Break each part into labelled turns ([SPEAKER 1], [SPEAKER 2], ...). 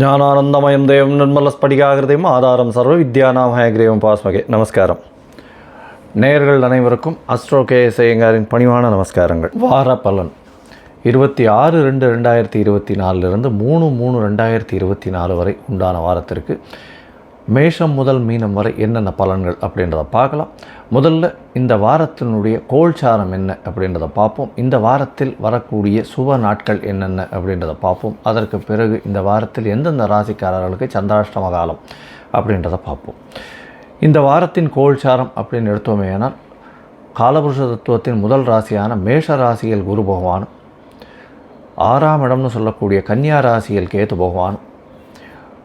[SPEAKER 1] ஞானானந்தமயம் தேவம் நிர்மலஸ்படிகாகிருதையும் ஆதாரம் சர்வ வித்யாநாமயகிரேவம் பாஸ்மகே. நமஸ்காரம். நேர்கள் அனைவருக்கும் அஸ்ட்ரோ கே ஐயங்காரின் பணிவான நமஸ்காரங்கள். வார பலன். இருபத்தி ஆறு ரெண்டு ரெண்டாயிரத்தி இருபத்தி நாலுலேருந்து மூணு மூணு ரெண்டாயிரத்தி இருபத்தி நாலு வரை உண்டான வாரத்திற்கு மேஷம் முதல் மீனம் வரை என்னென்ன பலன்கள் அப்படின்றத பார்க்கலாம். முதல்ல இந்த வாரத்தினுடைய கோல்சாரம் என்ன அப்படின்றத பார்ப்போம். இந்த வாரத்தில் வரக்கூடிய சுப நாட்கள் என்னென்ன அப்படின்றத பார்ப்போம். அதற்கு பிறகு இந்த வாரத்தில் எந்தெந்த ராசிக்காரர்களுக்கு சந்திராஷ்டம காலம் அப்படின்றத பார்ப்போம். இந்த வாரத்தின் கோல்சாரம் அப்படின்னு எடுத்தோமேயானால் காலபுருஷ தத்துவத்தின் முதல் ராசியான மேஷ ராசியில் குரு பகவானும் ஆறாம் இடம்னு சொல்லக்கூடிய கன்னியா ராசியில் கேத்து பகவானும்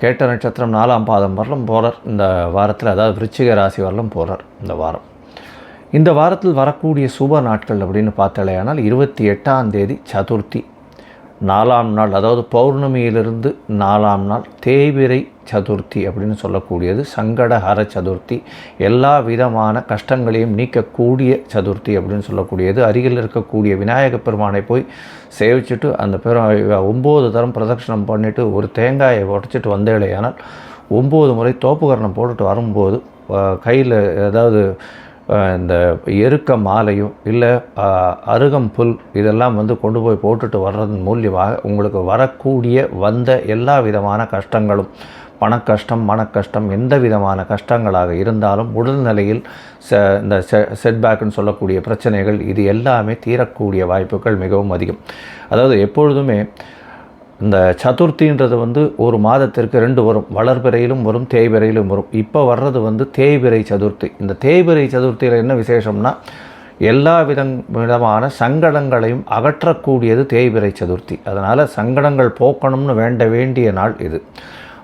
[SPEAKER 1] கேட்ட நட்சத்திரம் நாலாம் பாதம் வரலும் போகிறார் இந்த வாரத்தில் அதாவது விருச்சிக ராசி வரலும் போகிறார் இந்த வாரம். இந்த வாரத்தில் வரக்கூடிய சுப நாட்கள் அப்படின்னு பார்த்தாலேயானால் இருபத்தி எட்டாம் தேதி சதுர்த்தி. நாலாம் நாள் அதாவது பௌர்ணமியிலிருந்து நாலாம் நாள் தேய்பிரை சதுர்த்தி அப்படின்னு சொல்லக்கூடியது சங்கடஹர சதுர்த்தி. எல்லா விதமான கஷ்டங்களையும் நீக்கக்கூடிய சதுர்த்தி அப்படின்னு சொல்லக்கூடியது. அருகில் இருக்கக்கூடிய விநாயக பெருமானை போய் சேவிச்சுட்டு அந்த பெரு ஒம்பது தரம் பிரதட்சணம் பண்ணிவிட்டு ஒரு தேங்காயை உடச்சிட்டு வந்தேலையானால் ஒம்பது முறை தோப்புக்கரணம் போட்டுட்டு வரும்போது கையில் ஏதாவது இந்த எருக்க மாலையும் இல்லை அருகம் புல் இதெல்லாம் வந்து கொண்டு போய் போட்டுட்டு வர்றதன் மூலியமாக உங்களுக்கு வரக்கூடிய வந்த எல்லா விதமான கஷ்டங்களும் பணக்கஷ்டம் மனக்கஷ்டம் எந்த விதமான கஷ்டங்களாக இருந்தாலும் உடல்நிலையில் ச இந்த செ செட்பேக்குன்னு சொல்லக்கூடிய பிரச்சனைகள் இது எல்லாமே தீரக்கூடிய வாய்ப்புகள் மிகவும் அதிகம். அதாவது எப்பொழுதுமே இந்த சதுர்த்தின்றது வந்து ஒரு மாதத்திற்கு ரெண்டு வரும். வளர்பிறையிலும் வரும் தேய்பிறையிலும் வரும். இப்போ வர்றது வந்து தேய்பிறை சதுர்த்தி. இந்த தேய்பிறை சதுர்த்தியில் என்ன விசேஷம்னா எல்லா வித விதமான சங்கடங்களையும் அகற்றக்கூடியது தேய்பிறை சதுர்த்தி. அதனால் சங்கடங்கள் போக்கணும்னு வேண்ட வேண்டிய நாள் இது.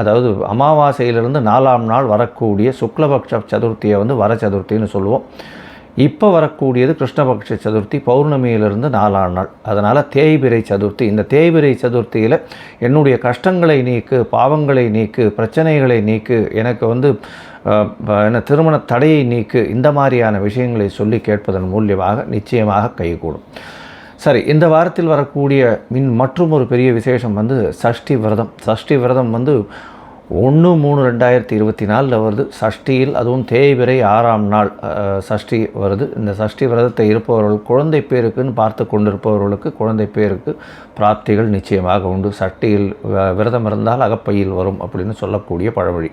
[SPEAKER 1] அதாவது அமாவாசையிலிருந்து நாலாம் நாள் வரக்கூடிய சுக்லபக்ஷ சதுர்த்தியை வந்து வர சதுர்த்தின்னு சொல்லுவோம். இப்போ வரக்கூடியது கிருஷ்ணபக்ஷ சதுர்த்தி பௌர்ணமியிலிருந்து நாலாம் நாள். அதனால் தேய்பிரை சதுர்த்தி. இந்த தேய்பிரை சதுர்த்தியில் என்னுடைய கஷ்டங்களை நீக்கு பாவங்களை நீக்கு பிரச்சனைகளை நீக்கு எனக்கு வந்து என்ன திருமண தடையை நீக்கு இந்த மாதிரியான விஷயங்களை சொல்லி கேட்பதன் மூலியமாக நிச்சயமாக கைகூடும். சரி இந்த வாரத்தில் வரக்கூடிய மின் மற்றும் ஒரு பெரிய விசேஷம் வந்து சஷ்டி விரதம். சஷ்டி விரதம் வந்து ஒன்று மூணு ரெண்டாயிரத்தி இருபத்தி நாலில் வருது. சஷ்டியில் அதுவும் தேய்பிரை ஆறாம் நாள் சஷ்டி வருது. இந்த சஷ்டி விரதத்தை இருப்பவர்கள் குழந்தை பேருக்குன்னு பார்த்து கொண்டிருப்பவர்களுக்கு குழந்தை பேருக்கு பிராப்திகள் நிச்சயமாக உண்டு. சஷ்டியில் விரதம் இருந்தால் அகப்பையில் வரும் அப்படின்னு சொல்லக்கூடிய பழமொழி.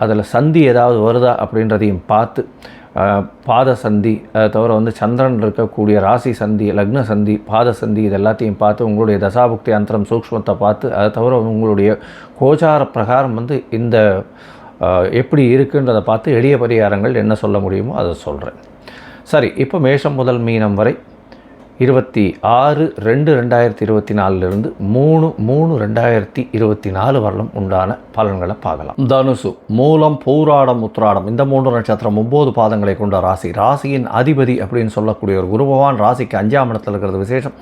[SPEAKER 1] அதில் சந்தி ஏதாவது வருதா அப்படின்றதையும் பார்த்து பாத சந்தி அதை தவிர வந்து சந்திரன் இருக்கக்கூடிய ராசி சந்தி லக்ன சந்தி பாத சந்தி இது எல்லாத்தையும் பார்த்து உங்களுடைய தசாபுக்தி அந்தரம் சூக்ஷ்மத்தை பார்த்து அதை தவிர உங்களுடைய கோச்சார பிரகாரம் வந்து இந்த எப்படி இருக்குன்றதை பார்த்து எளிய பரிகாரங்கள் என்ன சொல்ல முடியுமோ அதை சொல்கிறேன் சரி இப்போ மேஷம் முதல் மீனம் வரை இருபத்தி ஆறு ரெண்டு ரெண்டாயிரத்தி இருபத்தி நாலுலேருந்து மூணு மூணு ரெண்டாயிரத்தி இருபத்தி நாலு வரலும் உண்டான பலன்களை பார்க்கலாம். தனுசு மூலம் பூராடம் உத்ராடம் இந்த மூன்று நட்சத்திரம் ஒம்பது பாதங்களை கொண்ட ராசி. ராசியின் அதிபதி அப்படின்னு சொல்லக்கூடிய ஒரு குருபவான் ராசிக்கு அஞ்சாம் இடத்துல இருக்கிறது விசேஷம்.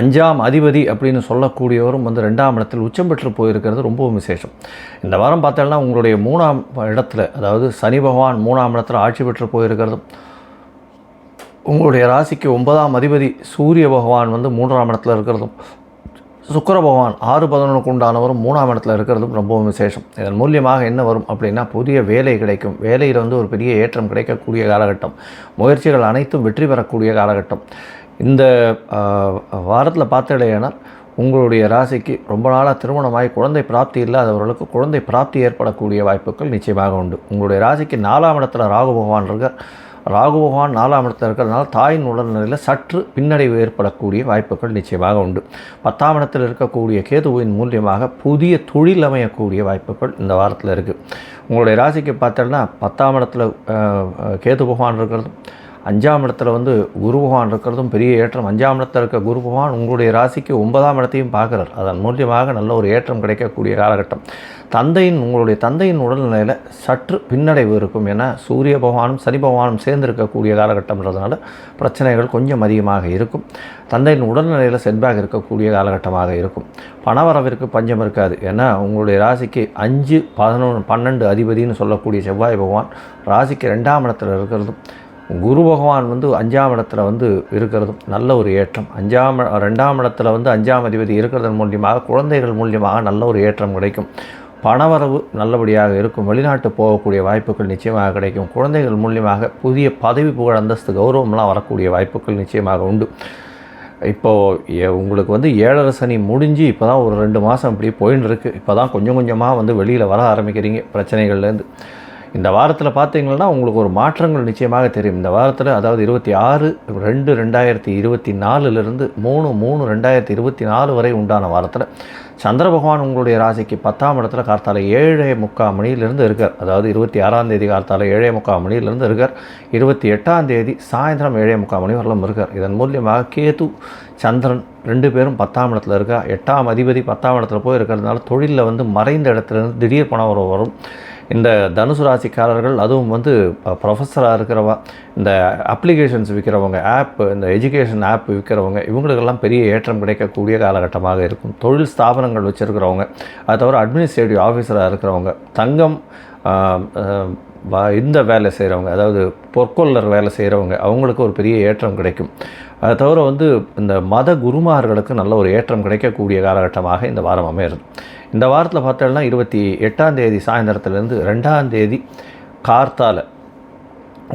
[SPEAKER 1] அஞ்சாம் அதிபதி அப்படின்னு சொல்லக்கூடியவரும் வந்து ரெண்டாம் இடத்தில் உச்சம் பெற்று போயிருக்கிறது ரொம்பவும் விசேஷம். இந்த வாரம் பார்த்தோம்னா உங்களுடைய மூணாம் இடத்துல அதாவது சனி பகவான் மூணாம் இடத்துல ஆட்சி பெற்று போயிருக்கிறதும் உங்களுடைய ராசிக்கு ஒன்பதாம் அதிபதி சூரிய பகவான் வந்து மூன்றாம் இடத்துல இருக்கிறதும் சுக்கர பகவான் ஆறு பதினொன்றுக்கு உண்டானவரும் மூணாம் இடத்துல இருக்கிறதும் ரொம்பவும் விசேஷம். இதன் மூலியமாக என்ன வரும் அப்படின்னா புதிய வேலை கிடைக்கும். வேலையில் வந்து ஒரு பெரிய ஏற்றம் கிடைக்கக்கூடிய காலகட்டம். முயற்சிகள் அனைத்தும் வெற்றி பெறக்கூடிய காலகட்டம். இந்த வாரத்தில் பார்த்துடையானால் உங்களுடைய ராசிக்கு ரொம்ப நாளாக திருமணமாகி குழந்தை பிராப்தி இல்லாதவர்களுக்கு குழந்தை பிராப்தி ஏற்படக்கூடிய வாய்ப்புகள் நிச்சயமாக உண்டு. உங்களுடைய ராசிக்கு நாலாம் இடத்துல ராகு பகவான் இருக்கார். ராகு பகவான் நாலாம் இடத்தில் இருக்கிறதுனால தாயின் உடல்நிலையில் சற்று பின்னடைவு ஏற்படக்கூடிய வாய்ப்புகள் நிச்சயமாக உண்டு. பத்தாம் இடத்தில் இருக்கக்கூடிய கேதுவின் மூலியமாக புதிய தொழில் அமையக்கூடிய வாய்ப்புகள் இந்த வாரத்தில் இருக்குது உங்களுடைய ராசிக்கு பார்த்தோன்னா பத்தாம் இடத்துல கேது பகவான் இருக்கிறதும் அஞ்சாம் இடத்துல வந்து குரு பகவான் இருக்கிறதும் பெரிய ஏற்றம். அஞ்சாம் இடத்துல இருக்க குரு பகவான் உங்களுடைய ராசிக்கு ஒன்பதாம் இடத்தையும் பார்க்குறார். அதன் மூலியமாக நல்ல ஒரு ஏற்றம் கிடைக்கக்கூடிய காலகட்டம். தந்தையின் உங்களுடைய தந்தையின் உடல்நிலையில் சற்று பின்னடைவு இருக்கும். என சூரிய பகவானும் சனி பகவானும் சேர்ந்து இருக்கக்கூடிய காலகட்டம்ன்றதுனால பிரச்சனைகள் கொஞ்சம் அதிகமாக இருக்கும். தந்தையின் உடல்நிலையில் செட்பேக் இருக்கக்கூடிய காலகட்டமாக இருக்கும். பணவரவிற்கு பஞ்சம் இருக்காது. ஏன்னா உங்களுடைய ராசிக்கு அஞ்சு பதினொன்று பன்னெண்டு அதிபதினு சொல்லக்கூடிய செவ்வாய் பகவான் ராசிக்கு ரெண்டாம் இடத்துல இருக்கிறதும் குரு பகவான் வந்து அஞ்சாம் இடத்துல வந்து இருக்கிறதும் நல்ல ஒரு ஏற்றம். அஞ்சாம் ரெண்டாம் இடத்துல வந்து அஞ்சாம் அதிபதி இருக்கிறதன் மூலியமாக குழந்தைகள் மூலியமாக நல்ல ஒரு ஏற்றம் கிடைக்கும். பணவரவு நல்லபடியாக இருக்கும். வெளிநாட்டு போகக்கூடிய வாய்ப்புகள் நிச்சயமாக கிடைக்கும். குழந்தைகள் மூலியமாக புதிய பதவி புகழ் அந்தஸ்து கௌரவம்லாம் வரக்கூடிய வாய்ப்புகள் நிச்சயமாக உண்டு. இப்போது உங்களுக்கு வந்து ஏழரை சனி முடிஞ்சு இப்போ தான் ஒரு ரெண்டு மாதம் இப்படி போயின்னு இருக்குது இப்போ தான் கொஞ்சம் கொஞ்சமாக வந்து வெளியில் வர ஆரம்பிக்கிறீங்க. பிரச்சனைகள்லேருந்து. இந்த வாரத்தில் பார்த்தீங்கன்னா உங்களுக்கு ஒரு மாற்றங்கள் நிச்சயமாக தெரியும். இந்த வாரத்தில் அதாவது இருபத்தி ஆறு ரெண்டு ரெண்டாயிரத்தி இருபத்தி நாலுலேருந்து மூணு மூணு ரெண்டாயிரத்தி இருபத்தி நாலு வரை உண்டான வாரத்தில் சந்திர பகவான் உங்களுடைய ராசிக்கு பத்தாம் இடத்துல கார்த்தால ஏழே முக்கால் மணியிலிருந்து இருக்கார். அதாவது இருபத்தி ஆறாம் தேதி கார்த்தால ஏழே முக்கால் மணியிலிருந்து இருக்கார். இருபத்தி எட்டாம் தேதி சாயந்தரம் ஏழே முக்கால் மணி வரலாம் இருக்கார். இதன் மூலியமாக கேது சந்திரன் ரெண்டு பேரும் பத்தாம் இடத்துல இருக்கா? எட்டாம் அதிபதி பத்தாம் இடத்துல போய் இருக்கிறதுனால தொழிலில் வந்து மறைந்த இடத்துல இருந்து திடீர் பணம் வர வரும். இந்த தனுசு ராசிக்காரர்கள் அதுவும் வந்து ப்ரொஃபஸராக இருக்கிறவா இந்த அப்ளிகேஷன்ஸ் விற்கிறவங்க ஆப் இந்த எஜுகேஷன் ஆப் விற்கிறவங்க இவங்களுக்கெல்லாம் பெரிய ஏற்றம் கிடைக்கக்கூடிய காலகட்டமாக இருக்கும். தொழில் ஸ்தாபனங்கள் வச்சுருக்கிறவங்க அது தவிர அட்மினிஸ்ட்ரேட்டிவ் ஆஃபீஸராக இருக்கிறவங்க தங்கம் வ- இந்த வேலை செய்கிறவங்க அதாவது பொற்கொள்ளர் வேலை செய்கிறவங்க அவங்களுக்கு ஒரு பெரிய ஏற்றம் கிடைக்கும். அதை தவிர வந்து இந்த மத குருமார்களுக்கு நல்ல ஒரு ஏற்றம் கிடைக்கக்கூடிய காலகட்டமாக இந்த வாரம் அமையிறது இந்த வாரத்தில் பார்த்தோம்னா இருபத்தி எட்டாம் தேதி சாயந்தரத்துலேருந்து ரெண்டாம் தேதி கார்த்தால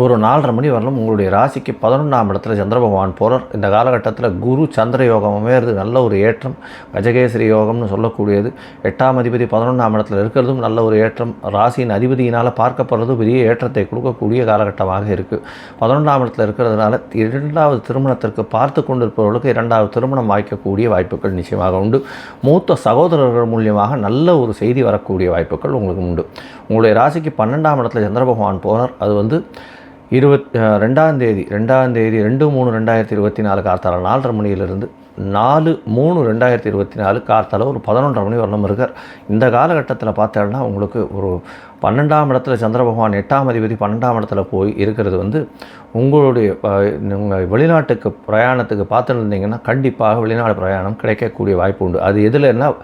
[SPEAKER 1] ஒரு நாலரை மணி வரலும் உங்களுடைய ராசிக்கு பதினொன்றாம் இடத்துல சந்திர பகவான் போகிறார் இந்த காலகட்டத்தில் குரு சந்திர யோகம் அமையிறது நல்ல ஒரு ஏற்றம். கஜகேசரி யோகம்னு சொல்லக்கூடியது. எட்டாம் அதிபதி பதினொன்றாம் இடத்துல இருக்கிறதும் நல்ல ஒரு ஏற்றம். ராசியின் அதிபதியினால் பார்க்கப்படுறது பெரிய ஏற்றத்தை கொடுக்கக்கூடிய காலகட்டமாக இருக்குது பதினொன்றாம் இடத்துல இருக்கிறதுனால இரண்டாவது திருமணத்திற்கு பார்த்து கொண்டிருப்பவர்களுக்கு இரண்டாவது திருமணம் வாய்க்கக்கூடிய வாய்ப்புகள் நிச்சயமாக உண்டு. மூத்த சகோதரர்கள் மூலியமாக நல்ல ஒரு செய்தி வரக்கூடிய வாய்ப்புகள் உங்களுக்கு உண்டு. உங்களுடைய ராசிக்கு பன்னெண்டாம் இடத்துல சந்திர பகவான் அது வந்து இருபத் ரெண்டாம் தேதி ரெண்டாம் தேதி ரெண்டு மூணு ரெண்டாயிரத்தி இருபத்தி நாலு கார்த்தால நாலரை மணியிலிருந்து நாலு மூணு ரெண்டாயிரத்தி இருபத்தி நாலு கார்த்தால ஒரு பதினொன்றரை மணி வரலும் இருக்கார். இந்த காலகட்டத்தில் பார்த்தோம்னா உங்களுக்கு ஒரு பன்னெண்டாம் இடத்துல சந்திர பகவான் எட்டாம் அதிபதி பன்னெண்டாம் இடத்துல போய் இருக்கிறது வந்து உங்களுடைய உங்கள் வெளிநாட்டுக்கு பிரயாணத்துக்கு பார்த்துருந்தீங்கன்னா கண்டிப்பாக வெளிநாடு பிரயாணம் கிடைக்கக்கூடிய வாய்ப்பு உண்டு. அது எதுலன்னா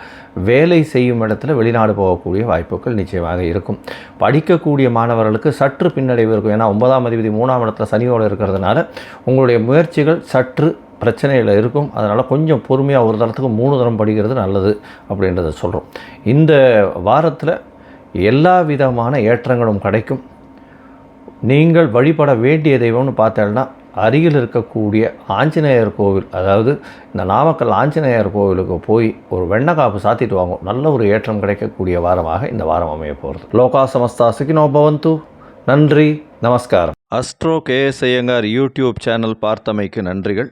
[SPEAKER 1] வேலை செய்யும் இடத்துல வெளிநாடு போகக்கூடிய வாய்ப்புகள் நிச்சயமாக இருக்கும். படிக்கக்கூடிய மாணவர்களுக்கு சற்று பின்னடைவு இருக்கும். ஏன்னா ஒன்பதாம் அதிபதி மூணாம் இடத்துல சனியோடு இருக்கிறதுனால உங்களுடைய முயற்சிகள் சற்று பிரச்சனையில் இருக்கும். அதனால் கொஞ்சம் பொறுமையாக ஒரு தரத்துக்கு மூணு தரம் படிக்கிறது நல்லது அப்படின்றத சொல்கிறோம் இந்த வாரத்தில் எல்லா விதமான ஏற்றங்களும் கிடைக்கும். நீங்கள் வழிபட வேண்டிய தெய்வம்னு பார்த்தேன்னா அருகில் இருக்கக்கூடிய ஆஞ்சநேயர் கோவில் அதாவது இந்த நாமக்கல் ஆஞ்சநேயர் கோவிலுக்கு போய் ஒரு வெண்ணக்காப்பு சாத்திட்டு வாங்கும் நல்ல ஒரு ஏற்றம் கிடைக்கக்கூடிய வாரமாக இந்த வாரம் அமைய போகிறது லோகா சமஸ்தா சுகினோ பவந்து. நன்றி நமஸ்காரம். Astro KS Iyengar YouTube channel பார்த்தமைக்கு நன்றிகள்.